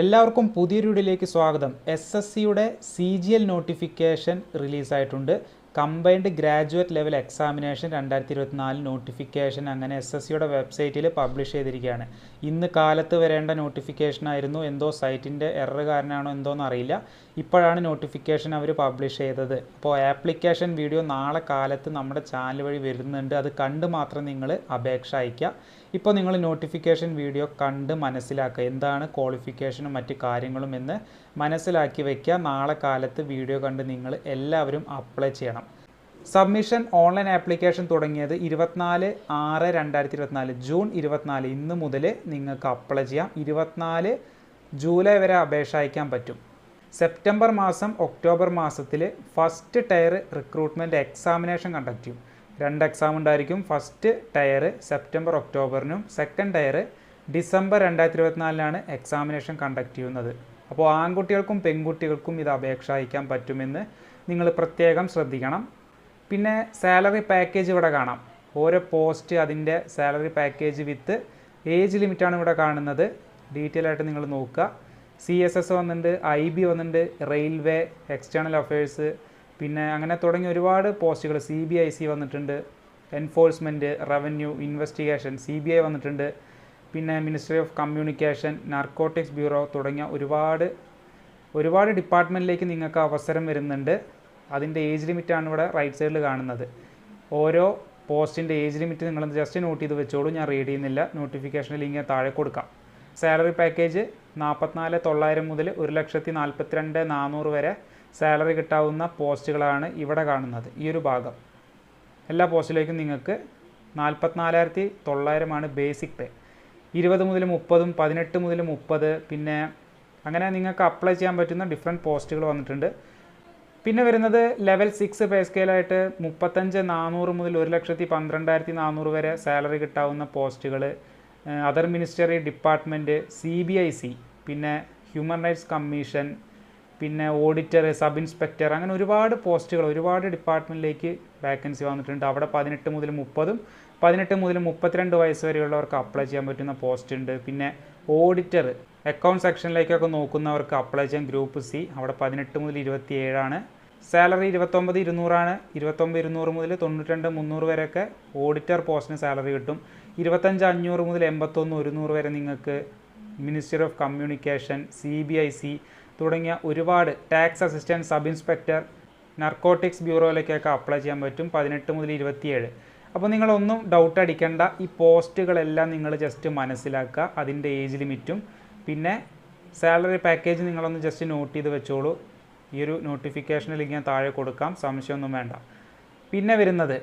എല്ലാവർക്കും പുതിയൊരു വീഡിയോയിലേക്ക് സ്വാഗതം. എസ് എസ് സിയുടെ സി ജി എൽ നോട്ടിഫിക്കേഷൻ റിലീസായിട്ടുണ്ട് കമ്പൈൻഡ് ഗ്രാജുവേറ്റ് ലെവൽ എക്സാമിനേഷൻ രണ്ടായിരത്തി ഇരുപത്തിനാല് നോട്ടിഫിക്കേഷൻ അങ്ങനെ എസ് എസ് സിയുടെ വെബ്സൈറ്റിൽ പബ്ലിഷ് ചെയ്തിരിക്കുകയാണ്. ഇന്ന് കാലത്ത് വരേണ്ട നോട്ടിഫിക്കേഷൻ ആയിരുന്നു. എന്തോ സൈറ്റിന്റെ എറർ കാരണമാണോ എന്തോന്ന് അറിയില്ല. ഇപ്പോഴാണ് നോട്ടിഫിക്കേഷൻ അവർ പബ്ലിഷ് ചെയ്തത്. അപ്പോൾ ആപ്ലിക്കേഷൻ വീഡിയോ നാളെ കാലത്ത് നമ്മുടെ ചാനൽ വഴി വരുന്നുണ്ട്. അത് കണ്ട് മാത്രം നിങ്ങൾ അപേക്ഷ അയയ്ക്കുക. ഇപ്പോൾ നിങ്ങൾ നോട്ടിഫിക്കേഷൻ വീഡിയോ കണ്ട് മനസ്സിലാക്കുക. എന്താണ് ക്വാളിഫിക്കേഷനും മറ്റ് കാര്യങ്ങളും എന്ന് മനസ്സിലാക്കി വയ്ക്കുക നാളെ കാലത്ത് വീഡിയോ കണ്ട് നിങ്ങൾ എല്ലാവരും അപ്ലൈ ചെയ്യണം. സബ്മിഷൻ ഓൺലൈൻ ആപ്ലിക്കേഷൻ തുടങ്ങിയത് ഇരുപത്തിനാല് ആറ് രണ്ടായിരത്തി ഇരുപത്തിനാല് ജൂൺ ഇരുപത്തിനാല് ഇന്ന് മുതൽ നിങ്ങൾക്ക് അപ്ലൈ ചെയ്യാം. ഇരുപത്തിനാല് ജൂലൈ വരെ അപേക്ഷ അയക്കാൻ പറ്റും. സെപ്റ്റംബർ മാസം ഒക്ടോബർ മാസത്തിൽ first tier recruitment examination conduct ചെയ്യും. രണ്ട് എക്സാം ഉണ്ടായിരിക്കും. ഫസ്റ്റ് ടയർ സെപ്റ്റംബർ ഒക്ടോബറിനും സെക്കൻഡ് ടയർ ഡിസംബർ രണ്ടായിരത്തി ഇരുപത്തിനാലിനാണ് എക്സാമിനേഷൻ കണ്ടക്ട് ചെയ്യുന്നത്. അപ്പോൾ ആൺകുട്ടികൾക്കും പെൺകുട്ടികൾക്കും ഇത് അപേക്ഷ അയക്കാൻ പറ്റുമെന്ന് നിങ്ങൾ പ്രത്യേകം ശ്രദ്ധിക്കണം. പിന്നെ സാലറി പാക്കേജ് ഇവിടെ കാണാം. ഓരോ പോസ്റ്റ് അതിന്റെ സാലറി പാക്കേജ് വിത്ത് ഏജ് ലിമിറ്റാണ് ഇവിടെ കാണുന്നത്. ഡീറ്റെയിൽ ആയിട്ട് നിങ്ങൾ നോക്കുക. സി എസ് എസ് വന്നിട്ടുണ്ട് ഐ ബി വന്നിട്ടുണ്ട് റെയിൽവേ എക്സ്റ്റേണൽ അഫയേഴ്സ് പിന്നെ അങ്ങനെ തുടങ്ങി ഒരുപാട് പോസ്റ്റുകൾ സി ബി ഐ സി വന്നിട്ടുണ്ട് enforcement revenue investigation C B I വന്നിട്ടുണ്ട് പിന്നെ ministry of communication narcotics bureau തുടങ്ങിയ ഒരുപാട് ഒരുപാട് ഡിപ്പാർട്ട്മെന്റിലേക്ക് നിങ്ങൾക്ക് അവസരം വരുന്നുണ്ട്. അതിന്റെ ഏജ് ലിമിറ്റാണ് ഇവിടെ റൈറ്റ് സൈഡിൽ കാണുന്നത്. ഓരോ പോസ്റ്റിന്റെ ഏജ് ലിമിറ്റ് നിങ്ങൾ ജസ്റ്റ് നോട്ട് ചെയ്ത് വെച്ചോളൂ. ഞാൻ റീഡ് ചെയ്യുന്നില്ല. നോട്ടിഫിക്കേഷൻ ലിങ്ക് താഴെ കൊടുക്കാം. സാലറി പാക്കേജ് നാൽപ്പത്തിനാല് തൊള്ളായിരം മുതൽ ഒരു ലക്ഷത്തി നാൽപ്പത്തിരണ്ട് നാനൂറ് വരെ സാലറി കിട്ടാവുന്ന പോസ്റ്റുകളാണ് ഇവിടെ കാണുന്നത്. ഈ ഒരു ഭാഗം. എല്ലാ പോസ്റ്റിലേക്കും നിങ്ങൾക്ക് നാൽപ്പത്തിനാലായിരത്തി തൊള്ളായിരമാണ് ബേസിക് പേ. ഇരുപത് മുതൽ മുപ്പതും പതിനെട്ട് മുതൽ മുപ്പത് പിന്നെ അങ്ങനെ നിങ്ങൾക്ക് അപ്ലൈ ചെയ്യാൻ പറ്റുന്ന ഡിഫറെന്റ് പോസ്റ്റുകൾ വന്നിട്ടുണ്ട്. പിന്നെ വരുന്നത് ലെവൽ സിക്സ് പേ സ്കെയിലായിട്ട് മുപ്പത്തഞ്ച് നാനൂറ് മുതൽ ഒരു ലക്ഷത്തി പന്ത്രണ്ടായിരത്തി നാനൂറ് വരെ സാലറി കിട്ടാവുന്ന പോസ്റ്റുകൾ other ministry department C B I C പിന്നെ ഹ്യൂമൻ റൈറ്റ്സ് കമ്മീഷൻ പിന്നെ ഓഡിറ്റർ സബ് ഇൻസ്പെക്ടർ അങ്ങനെ ഒരുപാട് പോസ്റ്റുകൾ ഒരുപാട് ഡിപ്പാർട്ട്മെന്റിലേക്ക് വേക്കൻസി വന്നിട്ടുണ്ട്. അവിടെ പതിനെട്ട് മുതൽ മുപ്പതും പതിനെട്ട് മുതൽ മുപ്പത്തിരണ്ട് വയസ്സ് വരെയുള്ളവർക്ക് അപ്ലൈ ചെയ്യാൻ പറ്റുന്ന പോസ്റ്റ് ഉണ്ട്. പിന്നെ ഓഡിറ്റർ അക്കൗണ്ട് സെക്ഷനിലേക്കൊക്കെ നോക്കുന്നവർക്ക് അപ്ലൈ ചെയ്യാൻ ഗ്രൂപ്പ് സി അവിടെ പതിനെട്ട് മുതൽ ഇരുപത്തി ഏഴാണ് സാലറി ഇരുപത്തൊമ്പത് ഇരുന്നൂറാണ്. ഇരുപത്തൊമ്പത് ഇരുന്നൂറ് മുതൽ തൊണ്ണൂറ്റിരണ്ട് മുന്നൂറ് വരെയൊക്കെ ഓഡിറ്റർ പോസ്റ്റിന് സാലറി കിട്ടും. ഇരുപത്തഞ്ച് അഞ്ഞൂറ് മുതൽ എൺപത്തൊന്ന് ഒരുന്നൂറ് വരെ നിങ്ങൾക്ക് minister of communication C B I C തുടങ്ങിയ ഒരുപാട് tax assistant sub inspector narcotics ബ്യൂറോയിലേക്കൊക്കെ apply ചെയ്യാൻ പറ്റും പതിനെട്ട് മുതൽ ഇരുപത്തിയേഴ്. അപ്പോൾ നിങ്ങളൊന്നും ഡൗട്ട് അടിക്കേണ്ട. ഈ പോസ്റ്റുകളെല്ലാം നിങ്ങൾ ജസ്റ്റ് മനസ്സിലാക്കുക. അതിന്റെ ഏജ് ലിമിറ്റും പിന്നെ സാലറി പാക്കേജ് നിങ്ങളൊന്ന് ജസ്റ്റ് നോട്ട് ചെയ്ത് വെച്ചോളൂ. ഈ ഒരു നോട്ടിഫിക്കേഷനിൽ ഞാൻ താഴെ കൊടുക്കാം. സംശയമൊന്നും വേണ്ട. പിന്നെ വരുന്നത്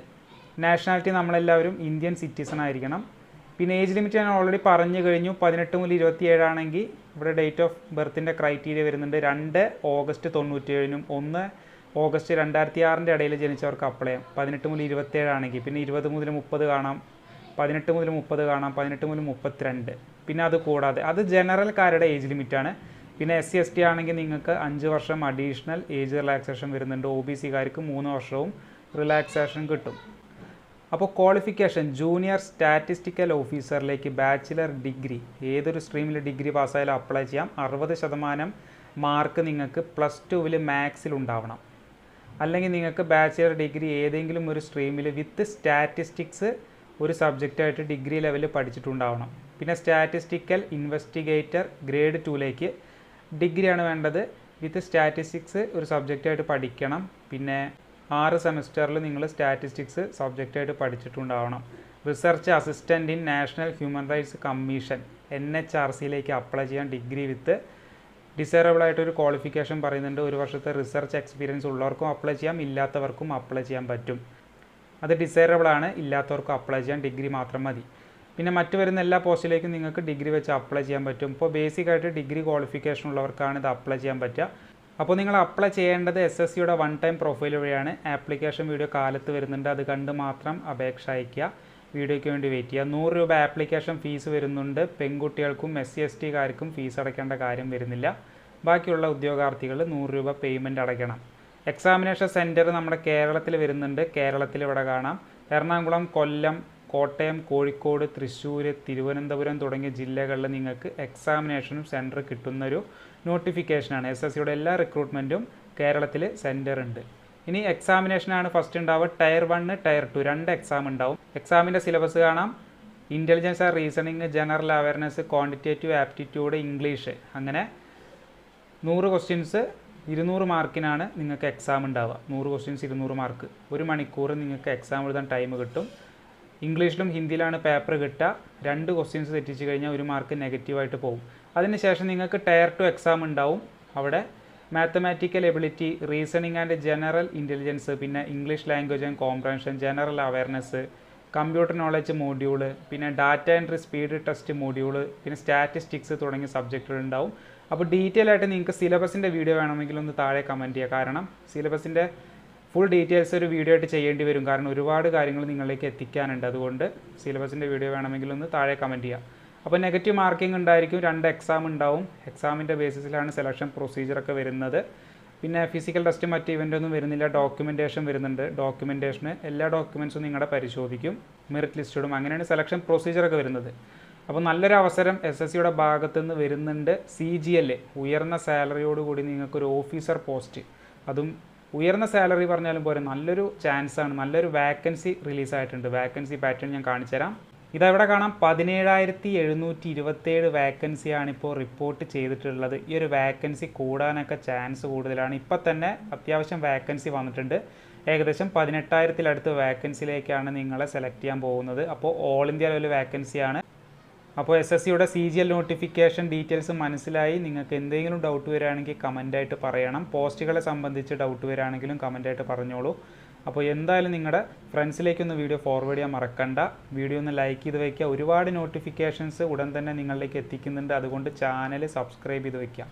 നാഷണാലിറ്റി നമ്മളെല്ലാവരും ഇന്ത്യൻ സിറ്റിസൺ ആയിരിക്കണം. പിന്നെ ഏജ് ലിമിറ്റ് ഞാൻ ഓൾറെഡി പറഞ്ഞു കഴിഞ്ഞു. പതിനെട്ട് മുതൽ ഇരുപത്തി ഏഴാണെങ്കിൽ ഇവിടെ ഡേറ്റ് ഓഫ് ബർത്തിന്റെ ക്രൈറ്റീരിയ വരുന്നുണ്ട്. രണ്ട് ഓഗസ്റ്റ് തൊണ്ണൂറ്റിയേഴിനും ഒന്ന് ഓഗസ്റ്റ് രണ്ടായിരത്തി ആറിന്റെ ഇടയിൽ ജനിച്ചവർക്ക് അപ്ലൈ ചെയ്യാം. പതിനെട്ട് മുതൽ ഇരുപത്തേഴാണെങ്കിൽ പിന്നെ ഇരുപത് മുതൽ മുപ്പത് കാണാം. പതിനെട്ട് മുതൽ മുപ്പത് കാണാം. പതിനെട്ട് മുതൽ മുപ്പത്തിരണ്ട്. പിന്നെ അത് കൂടാതെ അത് ജനറൽക്കാരുടെ ഏജ് ലിമിറ്റാണ് പിന്നെ എസ് സി എസ് ടി ആണെങ്കിൽ നിങ്ങൾക്ക് അഞ്ച് വർഷം അഡീഷണൽ ഏജ് റിലാക്സേഷൻ വരുന്നുണ്ട്. ഒ ബി സിക്കാർക്ക് മൂന്ന് വർഷവും റിലാക്സേഷൻ കിട്ടും. അപ്പോൾ ക്വാളിഫിക്കേഷൻ ജൂനിയർ സ്റ്റാറ്റിസ്റ്റിക്കൽ ഓഫീസറിലേക്ക് ബാച്ചിലർ ഡിഗ്രി ഏതൊരു സ്ട്രീമിൽ ഡിഗ്രി പാസ്സായാലും അപ്ലൈ ചെയ്യാം. അറുപത് ശതമാനം മാർക്ക് നിങ്ങൾക്ക് പ്ലസ് ടുവിൽ മാത്സിൽ ഉണ്ടാവണം. അല്ലെങ്കിൽ നിങ്ങൾക്ക് ബാച്ചിലർ ഡിഗ്രി ഏതെങ്കിലും ഒരു സ്ട്രീമിൽ വിത്ത് സ്റ്റാറ്റിസ്റ്റിക്സ് ഒരു സബ്ജക്റ്റായിട്ട് ഡിഗ്രി ലെവലിൽ പഠിച്ചിട്ടുണ്ടാവണം. പിന്നെ സ്റ്റാറ്റിസ്റ്റിക്കൽ ഇൻവെസ്റ്റിഗേറ്റർ ഗ്രേഡ് ടുവിലേക്ക് ഡിഗ്രിയാണ് വേണ്ടത്. വിത്ത് സ്റ്റാറ്റിസ്റ്റിക്സ് ഒരു സബ്ജക്റ്റായിട്ട് പഠിക്കണം. പിന്നെ ആറ് സെമസ്റ്ററിൽ നിങ്ങൾ സ്റ്റാറ്റിസ്റ്റിക്സ് സബ്ജക്റ്റായിട്ട് പഠിച്ചിട്ടുണ്ടാവണം. Research assistant in national human rights commission N H R സിയിലേക്ക് അപ്ലൈ ചെയ്യാൻ ഡിഗ്രി വിത്ത് ഡിസൈറബിൾ ആയിട്ടൊരു ക്വാളിഫിക്കേഷൻ പറയുന്നുണ്ട്. ഒരു വർഷത്തെ റിസർച്ച് എക്സ്പീരിയൻസ് ഉള്ളവർക്കും അപ്ലൈ ചെയ്യാം ഇല്ലാത്തവർക്കും അപ്ലൈ ചെയ്യാൻ പറ്റും. അത് ഡിസൈറബിൾ ആണ് ഇല്ലാത്തവർക്കും അപ്ലൈ ചെയ്യാൻ ഡിഗ്രി മാത്രം മതി. പിന്നെ മറ്റു വരുന്ന എല്ലാ പോസ്റ്റിലേക്കും നിങ്ങൾക്ക് ഡിഗ്രി വെച്ച് അപ്ലൈ ചെയ്യാൻ പറ്റും. ഇപ്പോൾ ബേസിക് ആയിട്ട് ഡിഗ്രി ക്വാളിഫിക്കേഷൻ ഉള്ളവർക്കാണ് ഇത് അപ്ലൈ ചെയ്യാൻ പറ്റുക. അപ്പോൾ നിങ്ങൾ അപ്ലൈ ചെയ്യേണ്ടത് എസ് എസ് സിയുടെ വൺ ടൈം പ്രൊഫൈൽ വഴിയാണ്. ആപ്ലിക്കേഷൻ വീഡിയോ കാലത്ത് വരുന്നുണ്ട്. അത് കണ്ട് മാത്രം അപേക്ഷ അയയ്ക്കുക. വീഡിയോയ്ക്ക് വേണ്ടി വെയിറ്റ് ചെയ്യുക. നൂറ് രൂപ ആപ്ലിക്കേഷൻ ഫീസ് വരുന്നുണ്ട്. പെൺകുട്ടികൾക്കും എസ് സി എസ് ടിക്കാർക്കും ഫീസ് അടയ്ക്കേണ്ട കാര്യം വരുന്നില്ല. ബാക്കിയുള്ള ഉദ്യോഗാർത്ഥികൾ നൂറ് രൂപ പേയ്മെന്റ് അടയ്ക്കണം. എക്സാമിനേഷൻ സെന്റർ നമ്മുടെ കേരളത്തിൽ വരുന്നുണ്ട്. കേരളത്തിൽ ഇവിടെ കാണാം. എറണാകുളം കൊല്ലം കോട്ടയം കോഴിക്കോട് തൃശ്ശൂർ തിരുവനന്തപുരം തുടങ്ങിയ ജില്ലകളിൽ നിങ്ങൾക്ക് എക്സാമിനേഷനും സെന്റർ കിട്ടുന്നൊരു നോട്ടിഫിക്കേഷനാണ് എസ് എസ് സിയുടെ എല്ലാ റിക്രൂട്ട്മെന്റും കേരളത്തിൽ സെന്റർ ഉണ്ട്. ഇനി എക്സാമിനേഷനാണ് ഫസ്റ്റ് ഉണ്ടാവുക. ടയർ വണ്ണ് ടയർ ടു രണ്ട് എക്സാം ഉണ്ടാവും. എക്സാമിന്റെ സിലബസ് കാണാം. Intelligence and reasoning general awareness quantitative aptitude English അങ്ങനെ നൂറ് ക്വസ്റ്റ്യൻസ് ഇരുന്നൂറ് മാർക്കിനാണ് നിങ്ങൾക്ക് എക്സാം ഉണ്ടാവുക. നൂറ് ക്വസ്റ്റ്യൻസ് ഇരുന്നൂറ് മാർക്ക് ഒരു മണിക്കൂർ നിങ്ങൾക്ക് എക്സാം എഴുതാൻ ടൈം കിട്ടും. ഇംഗ്ലീഷിലും ഹിന്ദിയിലാണ് പേപ്പർ കിട്ടുക. രണ്ട് ക്വസ്റ്റ്യൻസ് തെറ്റിച്ച് കഴിഞ്ഞാൽ ഒരു മാർക്ക് നെഗറ്റീവായിട്ട് പോകും. അതിനുശേഷം നിങ്ങൾക്ക് ടയർ ടു എക്സാം ഉണ്ടാവും. അവിടെ mathematical ability reasoning and general intelligence പിന്നെ English language and comprehension general awareness computer knowledge module പിന്നെ data entry speed test module പിന്നെ സ്റ്റാറ്റിസ്റ്റിക്സ് തുടങ്ങിയ സബ്ജക്റ്റുകൾ ഉണ്ടാവും. അപ്പോൾ ഡീറ്റെയിൽ ആയിട്ട് നിങ്ങൾക്ക് സിലബസിന്റെ വീഡിയോ വേണമെങ്കിൽ ഒന്ന് താഴെ കമന്റ് ചെയ്യുക. കാരണം സിലബസിന്റെ ഫുൾ ഡീറ്റെയിൽസ് ഒരു വീഡിയോ ആയിട്ട് ചെയ്യേണ്ടി വരും. കാരണം ഒരുപാട് കാര്യങ്ങൾ നിങ്ങളിലേക്ക് എത്തിക്കാനുണ്ട്. അതുകൊണ്ട് സിലബസിന്റെ വീഡിയോ വേണമെങ്കിൽ ഒന്ന് താഴെ കമന്റ് ചെയ്യുക അപ്പോൾ നെഗറ്റീവ് മാർക്കിംഗ് ഉണ്ടായിരിക്കും. രണ്ട് എക്സാം ഉണ്ടാവും. എക്സാമിന്റെ ബേസിസിലാണ് സെലക്ഷൻ പ്രൊസീജിയറൊക്കെ വരുന്നത്. പിന്നെ ഫിസിക്കൽ ടെസ്റ്റ് മറ്റ് ഇവന്റ് ഒന്നും വരുന്നില്ല. ഡോക്യുമെന്റേഷൻ വരുന്നുണ്ട്. ഡോക്യുമെന്റേഷന് എല്ലാ ഡോക്യുമെൻസും നിങ്ങളുടെ പരിശോധിക്കും. മെറിറ്റ് ലിസ്റ്റ് ഇടും. അങ്ങനെയാണ് സെലക്ഷൻ പ്രൊസീജിയറൊക്കെ വരുന്നത്. അപ്പോൾ നല്ലൊരു അവസരം എസ് എസ് സിയുടെ ഭാഗത്തു നിന്ന് വരുന്നുണ്ട്. സി ജി എൽ ഉയർന്ന സാലറിയോടുകൂടി നിങ്ങൾക്കൊരു ഓഫീസർ പോസ്റ്റ് അതും ഉയർന്ന സാലറി പറഞ്ഞാലും പോരെ നല്ലൊരു ചാൻസ് ആണ്. നല്ലൊരു വാക്കൻസി റിലീസായിട്ടുണ്ട് വാക്കൻസി പാറ്റേൺ ഞാൻ കാണിച്ചുതരാം ഇതവിടെ കാണാം? പതിനേഴായിരത്തി എഴുന്നൂറ്റി ഇരുപത്തേഴ് വാക്കൻസിയാണ് ഇപ്പോൾ റിപ്പോർട്ട് ചെയ്തിട്ടുള്ളത്. ഈ ഒരു വാക്കൻസി കൂടാനൊക്കെ ചാൻസ് കൂടുതലാണ്. ഇപ്പം തന്നെ അത്യാവശ്യം വാക്കൻസി വന്നിട്ടുണ്ട്. ഏകദേശം പതിനെട്ടായിരത്തിലടുത്ത് വാക്കൻസിയിലേക്കാണ് നിങ്ങളെ സെലക്ട് ചെയ്യാൻ പോകുന്നത്. അപ്പോൾ ഓൾ ഇന്ത്യ ലെവൽ വാക്കൻസിയാണ് അപ്പോൾ എസ് എസ് സിയുടെ C G L notification details മനസ്സിലായി. നിങ്ങൾക്ക് എന്തെങ്കിലും ഡൗട്ട് വരികയാണെങ്കിൽ കമന്റായിട്ട് പറയണം. പോസ്റ്റുകളെ സംബന്ധിച്ച് ഡൗട്ട് വരികയാണെങ്കിലും കമന്റായിട്ട് പറഞ്ഞോളൂ. അപ്പോൾ എന്തായാലും നിങ്ങളുടെ ഫ്രണ്ട്സിലേക്കൊന്ന് വീഡിയോ ഫോർവേഡ് ചെയ്യാൻ മറക്കണ്ട. വീഡിയോ ഒന്ന് ലൈക്ക് ചെയ്ത് വയ്ക്കുക ഒരുപാട് നോട്ടിഫിക്കേഷൻസ് ഉടൻ തന്നെ നിങ്ങളിലേക്ക് എത്തിക്കുന്നുണ്ട്. അതുകൊണ്ട് ചാനൽ സബ്സ്ക്രൈബ് ചെയ്ത് വയ്ക്കുക